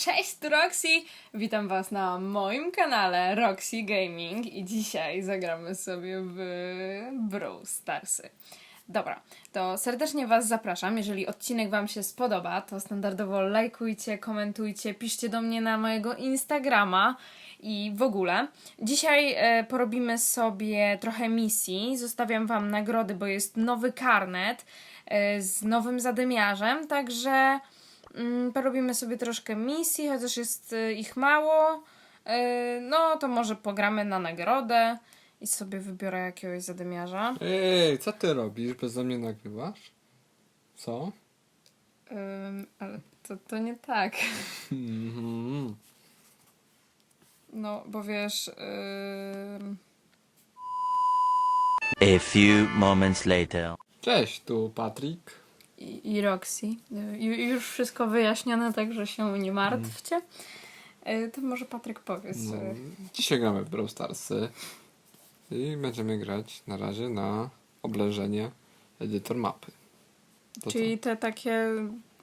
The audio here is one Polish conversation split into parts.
Cześć, tu Roxy! Witam Was na moim kanale Roxy Gaming i dzisiaj zagramy sobie w Brawl Starsy. Dobra, to serdecznie Was zapraszam. Jeżeli odcinek Wam się spodoba, to standardowo lajkujcie, komentujcie, piszcie do mnie na mojego Instagrama i w ogóle. Dzisiaj e, porobimy sobie trochę misji. Zostawiam Wam nagrody, bo jest nowy karnet e, z nowym zadymiarzem, także porobimy sobie troszkę misji, chociaż jest e, ich mało. E, no to może pogramy na nagrodę i sobie wybiorę jakiegoś zadymiarza. Ej, co ty robisz? Bez mnie nagrywasz? Co? Ym, ale to, to nie tak. Mhm. No, bo wiesz. ym, A few moments later. Cześć, tu Patryk. I, i Roxy. Ju- Już wszystko wyjaśnione, także się nie martwcie. Y, To może Patryk powiedz. No, dzisiaj gramy w Brawl Starsy i będziemy grać na razie na oblężenie edytor mapy. To Czyli te takie,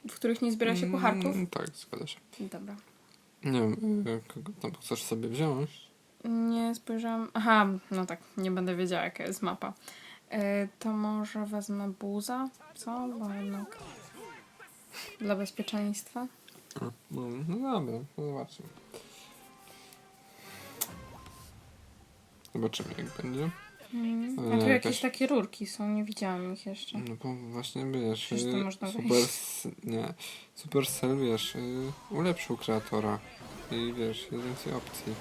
w których nie zbiera się pucharków? Mm, tak, zgadza się. Dobra. Nie wiem, y, kogo tam chcesz sobie wziąć? Nie spojrzałam. Aha, no tak, nie będę wiedziała, jaka jest mapa. Y, To może wezmę buza? Co? Bo jednak. Dla bezpieczeństwa. No, no dobra, no zobaczymy. Zobaczymy jak będzie. Mm. A tu jakieś jakaś- takie rurki są, nie widziałam ich jeszcze. No bo właśnie wiesz, Przecież to y, można super, wyjść. s- nie, Supercell wiesz, y, ulepszył kreatora i wiesz, jest więcej opcji.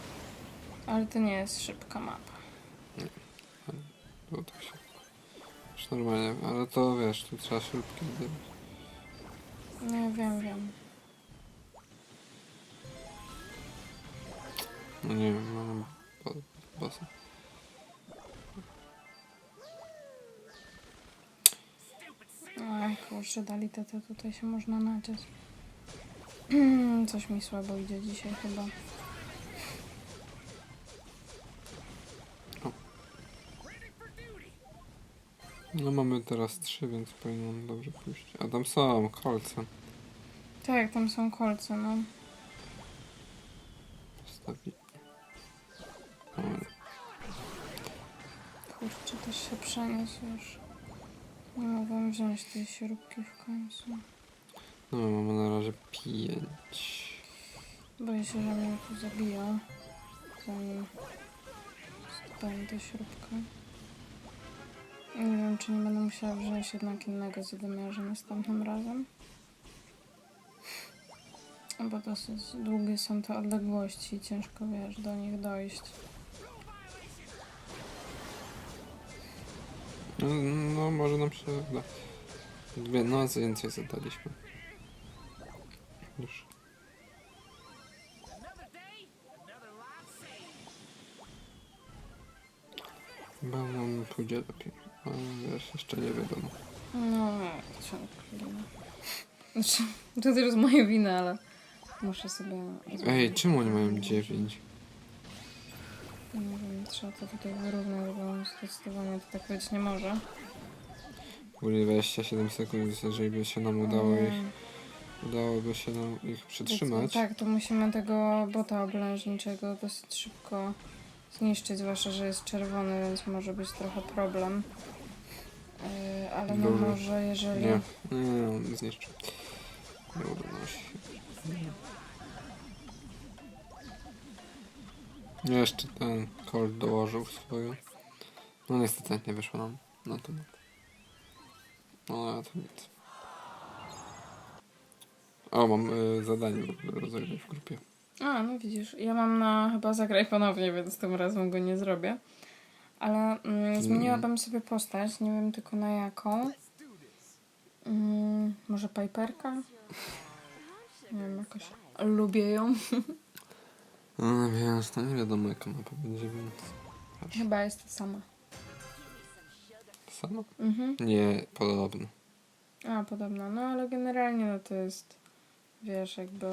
Ale to nie jest szybka mapa. Było tak się. Już normalnie, ale to wiesz, tu trzeba szybkie zrobić. No wiem, wiem. No nie wiem, mam bo, bossa. Oj, kurczę, dali to, to tutaj się można nadziać. Coś mi słabo idzie dzisiaj chyba. No mamy teraz trzy, więc powinno nam dobrze pójść. A tam są kolce. Tak, tam są kolce, no. Postawi. O, Kurczę, też się przeniósł już. Nie mogłam wziąć tej śrubki w końcu. No mamy na razie pięć. Boję się, że mnie tu zabiją. Zanim zdobędę śrubkę. Nie wiem, czy nie będę musiała wziąć jednak innego zadymiarza następnym razem. Bo dosyć długie są te odległości i ciężko, wiesz, do nich dojść. No, no może nam się uda. Dwie nocy więcej zadaliśmy. Już. Chyba nam pójdzie lepiej. Ale wiesz, jeszcze nie wiadomo. No, ciągle. Znaczy, to też jest moja wina, ale muszę sobie... Ej, czemu oni mają dziewięć? Nie wiem, trzeba to tutaj wyrównać, bo zdecydowanie to tak być nie może. Byli 27 sekund, jeżeli by się nam udało ich, Mm, udałoby się nam ich przytrzymać. Tak, to musimy tego bota oblężniczego dosyć szybko zniszczyć, zwłaszcza, że jest czerwony, więc może być trochę problem. Yy, ale no Dobra. może jeżeli... Nie, nie, nie, on zniszczył. Nie udało się. Nie. Jeszcze ten Colt dołożył swoją. No niestety nie wyszło nam na to. No ale to nic. O, mam y, zadanie rozegrać w grupie. A, no widzisz, ja mam na chyba zagraj ponownie, więc tym razem go nie zrobię. Ale mm, zmieniłabym sobie postać, nie wiem tylko na jaką. Mm, może Piperka? Nie wiem, jakoś lubię ją. No więc to nie wiadomo jaka mapa będzie, więc... Chyba jest to sama. Sama? Mhm. Nie, podobno. A, podobno. No ale generalnie no to jest, wiesz, jakby...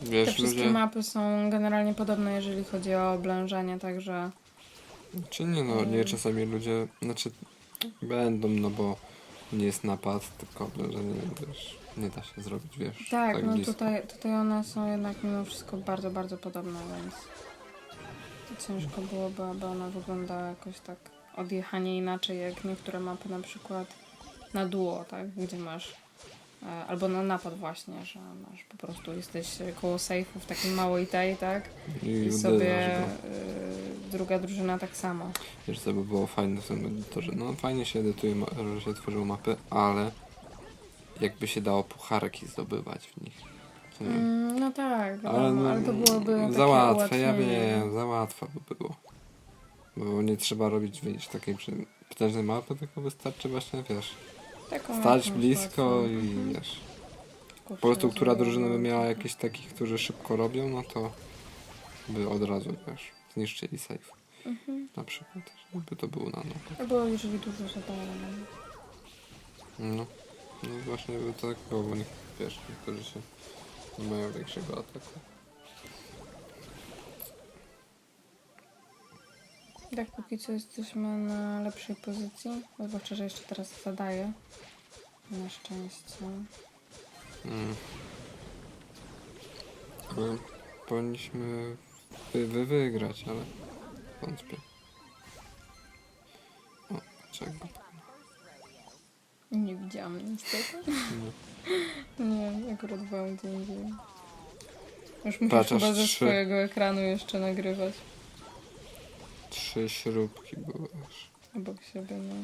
Te Wiesz, wszystkie ludzie... mapy są generalnie podobne, jeżeli chodzi o oblężenie, także... Czy nie no, nie czasami ludzie, znaczy będą, no bo nie jest napad, tylko oblężenie, wiesz, nie da się zrobić, wiesz, Tak, no blisko. tutaj, tutaj one są jednak mimo wszystko bardzo, bardzo podobne, więc ciężko byłoby, aby ona wyglądała jakoś tak odjechanie inaczej, jak niektóre mapy na przykład na duo, tak, gdzie masz albo na napad właśnie, że masz po prostu jesteś koło sejfu w takiej małej tej, tak, I, i sobie y, druga drużyna tak samo. Wiesz, co by było fajne w tym edytorze? No fajnie się edytuje, że się tworzył mapy, ale jakby się dało pucharki zdobywać w nich. Mm, no tak, ale, wiadomo, ale to byłoby za łatwe, ja wiem, za łatwo by było. Bo nie trzeba robić, widzisz, takiej potężnej mapy, tylko wystarczy właśnie, wiesz, Taką stać jakąś blisko i Mhm. wiesz. Po prostu, która przerozumiałą drużyna by miała jakichś takich, którzy szybko robią, no to by od razu, wiesz, zniszczyli safe. Mhm. Na przykład, żeby to było na nowo. Albo jeżeli dużo zadają. No, no właśnie by tak było, bo nie, wiesz, niektórzy się nie mają większego ataku. Tak, póki co jesteśmy na lepszej pozycji. Zobaczę, że jeszcze teraz zadaję. Na szczęście. Mm. Ale powinniśmy wy, wy wygrać, ale wątpię. O, czego? Nie widziałam niestety. Nie. Nie, akurat byłam gdzie indziej. Już musisz Patrz, chyba ze trzy. swojego ekranu jeszcze nagrywać. Trzy śrubki były aż. Obok siebie, no.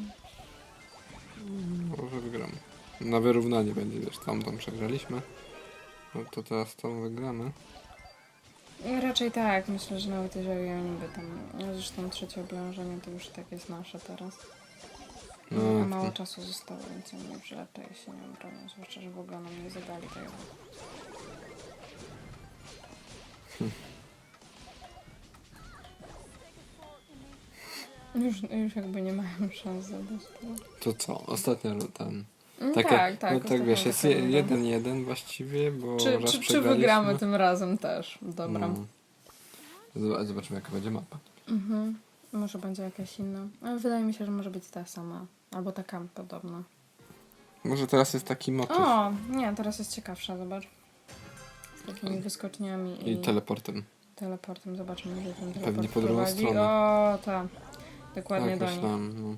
Może wygramy. Na wyrównanie będzie, wiesz, tamtą przegraliśmy. No to teraz tą wygramy. Raczej tak, myślę, że nawet jeżeli oni by tam... No zresztą trzecie oblężenie to już tak jest nasze teraz. No, A mało to- czasu zostało, więc oni już raczej się nie obronią, zwłaszcza, że w ogóle nam nie zadali tego. Już, już jakby nie mają szans zadać tego. To co? Ostatnia ru- ten. No Takie, tak, tak. no tak wiesz, jest jeden jeden właściwie, bo Czy, raz czy, czy wygramy tym razem też? Dobra. No. Zob- Zobaczymy jaka będzie mapa. Mhm. Może będzie jakaś inna. Ale wydaje mi się, że może być ta sama. Albo taka podobna. Może teraz jest taki motyw. O, nie, teraz jest ciekawsza, zobacz. Z takimi wyskoczniami i, I teleportem. teleportem. Zobaczmy, gdzie ten Pewnie teleport po drugą prowadzi. stronę. O, tak. Dokładnie tak do nich. myślałem, no.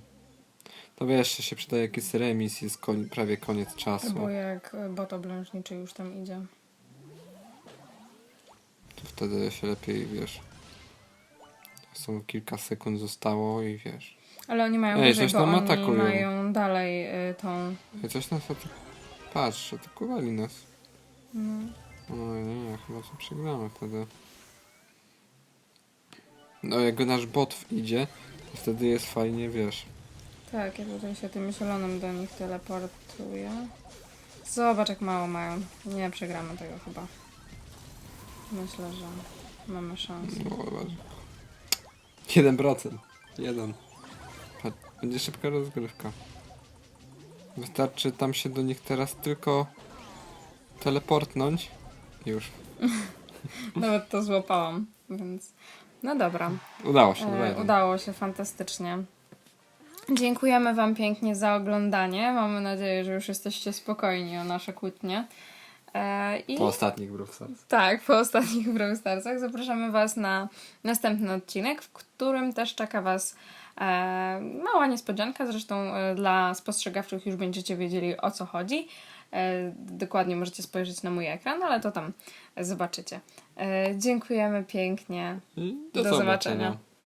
To wiesz, się przydaje jakiś remis, jest koń, prawie koniec czasu. Bo jak e, bot oblężniczy już tam idzie. To wtedy się lepiej, wiesz. Są kilka sekund zostało i wiesz. Ale oni mają Ej, wyżej, coś bo oni atakują. mają dalej y, tą... Ej, coś nas atak... Patrz, atakowali nas. No. O nie, nie, chyba co przegramy wtedy. No jak nasz bot idzie, wtedy jest fajnie, wiesz. Tak, ja tutaj się tym zielonym do nich teleportuję. Zobacz jak mało mają. Nie przegramy tego chyba. Myślę, że mamy szansę. No, zobacz. 1%. Jeden. Patrz, Będzie szybka rozgrywka. Wystarczy tam się do nich teraz tylko teleportnąć. Już. Nawet to złapałam, więc... No dobra. Udało się. E, udało. się fantastycznie. Dziękujemy Wam pięknie za oglądanie. Mamy nadzieję, że już jesteście spokojni o nasze kłótnie. E, I Po ostatnich Brewstars. tak, po ostatnich Brawl Starsach zapraszamy Was na następny odcinek, w którym też czeka Was e, mała niespodzianka. Zresztą e, dla spostrzegawczych już będziecie wiedzieli o co chodzi. E, dokładnie możecie spojrzeć na mój ekran, ale to tam zobaczycie. E, dziękujemy pięknie. I Do zobaczenia.